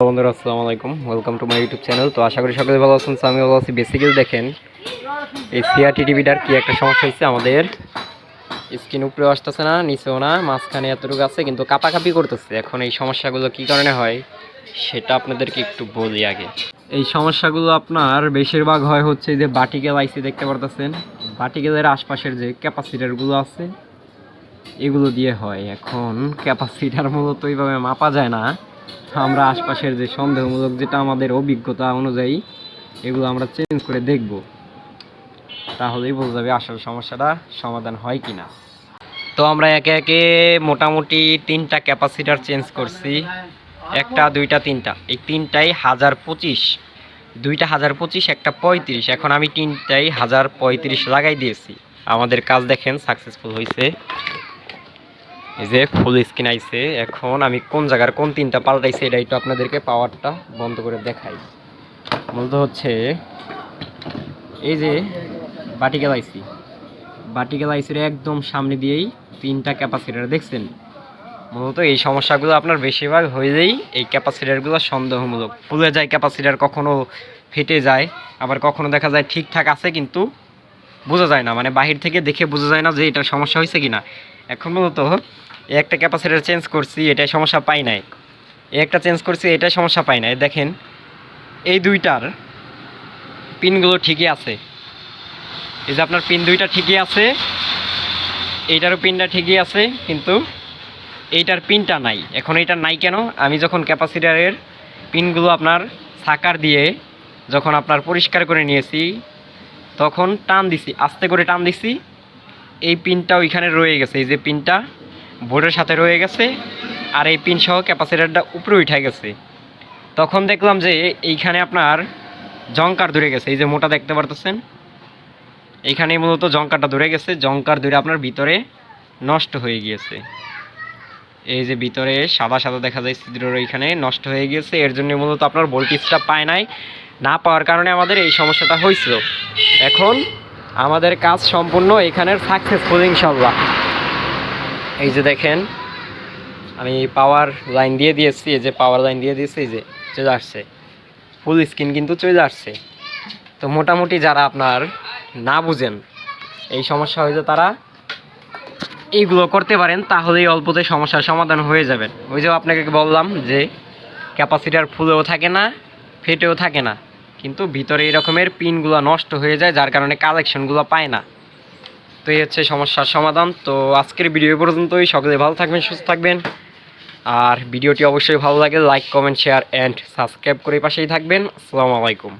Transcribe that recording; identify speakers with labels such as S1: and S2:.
S1: বন্ধুরা, আসসালামু আলাইকুম। Welcome to my YouTube channel তো আশা করি সকলে ভালো আছেন আমি ভালো আছি। বেসিক্যালি দেখেন, এই সিআরটি টিভিটার কি একটা সমস্যা হচ্ছে আমাদের। স্ক্রিন উপরেও আসতেছে না, নিচেও না, মাঝখানে এতটুকু আছে, কিন্তু কাপাকাপি করতেছে। এখন এই সমস্যাগুলো কি কারণে হয়, সেটা আপনাদেরকে একটু বলি আগে। এই সমস্যাগুলো আপনার বেশিরভাগ হয় হচ্ছে যে বাটিকেল আইসি দেখতে পারতেছেন। বাটিকেলের আশপাশের যে ক্যাপাসিটারগুলো আছে, এগুলো দিয়ে হয়। এখন ক্যাপাসিটার মূলত এইভাবে মাপা যায় না। আমরা আশপাশের যে সন্দেহমূলক যেটা আমাদের অভিজ্ঞতা অনুযায়ী, এগুলো আমরা চেঞ্জ করে দেখব। তাহলেই বোঝা যাবে আসল সমস্যাটা সমাধান হয় কি না তো আমরা একে একে মোটামুটি তিনটা ক্যাপাসিটার চেঞ্জ করছি। একটা, দুইটা, তিনটা। এই তিনটাই হাজার পঁচিশ। দুইটা হাজার পঁচিশ, একটা পঁয়ত্রিশ। এখন আমি তিনটাই হাজার পঁয়ত্রিশ লাগাই দিয়েছি। আমাদের কাজ দেখেন সাকসেসফুল হয়েছে এই যে ফুল স্ক্রিন আইছে, এখন আমি কোন জায়গার কোন তিনটা পাল্টাইছি এটা একটু আপনাদেরকে পাওয়ারটা বন্ধ করে দেখাই। মূলত হচ্ছে, এই যে বাটিকেল আইসি বাটিকেল আইসির একদম সামনে দিয়েই তিনটা ক্যাপাসিটার দেখছেন? মূলত এই সমস্যাগুলো আপনার বেশিরভাগ হয়েই এই ক্যাপাসিটারগুলো সন্দেহমূলক। ফুলে যায় ক্যাপাসিটার কখনো ফেটে যায়, আবার কখনো দেখা যায় ঠিকঠাক আছে কিন্তু বোঝা যায় না। মানে বাহির থেকে দেখে বোঝা যায় না যে এটা সমস্যা হয়েছে কি না এখন মূলত একটা ক্যাপাসিটার চেঞ্জ করছি এটাই সমস্যা পাই নাই। একটা চেঞ্জ করছি এটাই সমস্যা পাই নাই। দেখেন, এই দুইটার পিনগুলো ঠিকই আছে। এই যে আপনার পিন দুইটা ঠিকই আছে, এইটারও পিনটা ঠিকই আছে, কিন্তু এইটার পিনটা নাই। এখন এইটা নাই কেন? আমি যখন ক্যাপাসিটারের পিনগুলো আপনার সাকার দিয়ে যখন আপনার পরিষ্কার করে নিয়েছি, তখন টান দিছি, আস্তে করে টান দিছি, এই পিনটা ওইখানে রয়ে গেছে। এই যে পিনটা বোর্ডের সাথে রয়ে গেছে আর এই পিন সহ ক্যাপাসিটারটা উপরে উঠে গেছে। তখন দেখলাম যে এইখানে আপনার জঙ্কার ধরে গেছে, এই যে মোটা দেখতে পারতেছেন? এইখানে মূলত জঙ্কারটা ধরে গেছে জঙ্কার ধরে আপনার ভিতরে নষ্ট হয়ে গিয়েছে। এই যে ভিতরে সাদা সাদা দেখা যায়, ছিদ্রর এইখানে নষ্ট হয়ে গিয়েছে, এর জন্য মূলত আপনার ভোল্টেজটা পায় নাই। না পাওয়ার কারণে আমাদের এই সমস্যাটা হয়েছিল। এখন আমাদের কাজ সম্পূর্ণ এখানের সাকসেসফুল ইনশাল্লাহ এই যে দেখেন, আমি পাওয়ার লাইন দিয়ে দিয়েছি, এই যে পাওয়ার লাইন দিয়ে দিয়েছি, এই যে চলে আসছে। ফুল স্ক্রিন কিন্তু চলে আসছে। তো মোটামুটি যারা আপনার না বুঝেন, এই সমস্যা হয়েছে তারা এইগুলো করতে পারেন, তাহলেই অল্পতে সমস্যার সমাধান হয়ে যাবেন ওই যে আপনাকে বললাম যে ক্যাপাসিটার ফুলেও থাকে না, ফেটেও থাকে না। কিন্তু ভিতরে এই রকমের পিনগুলো নষ্ট হয়ে যায়, যার কারণে কালেকশনগুলো পায় না। তো এই হচ্ছে সমস্যার সমাধান। তো আজকের ভিডিও পর্যন্তই। সকলে ভালো থাকবেন, সুস্থ থাকবেন। আর ভিডিওটি অবশ্যই ভালো লাগে like comment share and subscribe করে পাশেই থাকবেন। আসসালামু আলাইকুম।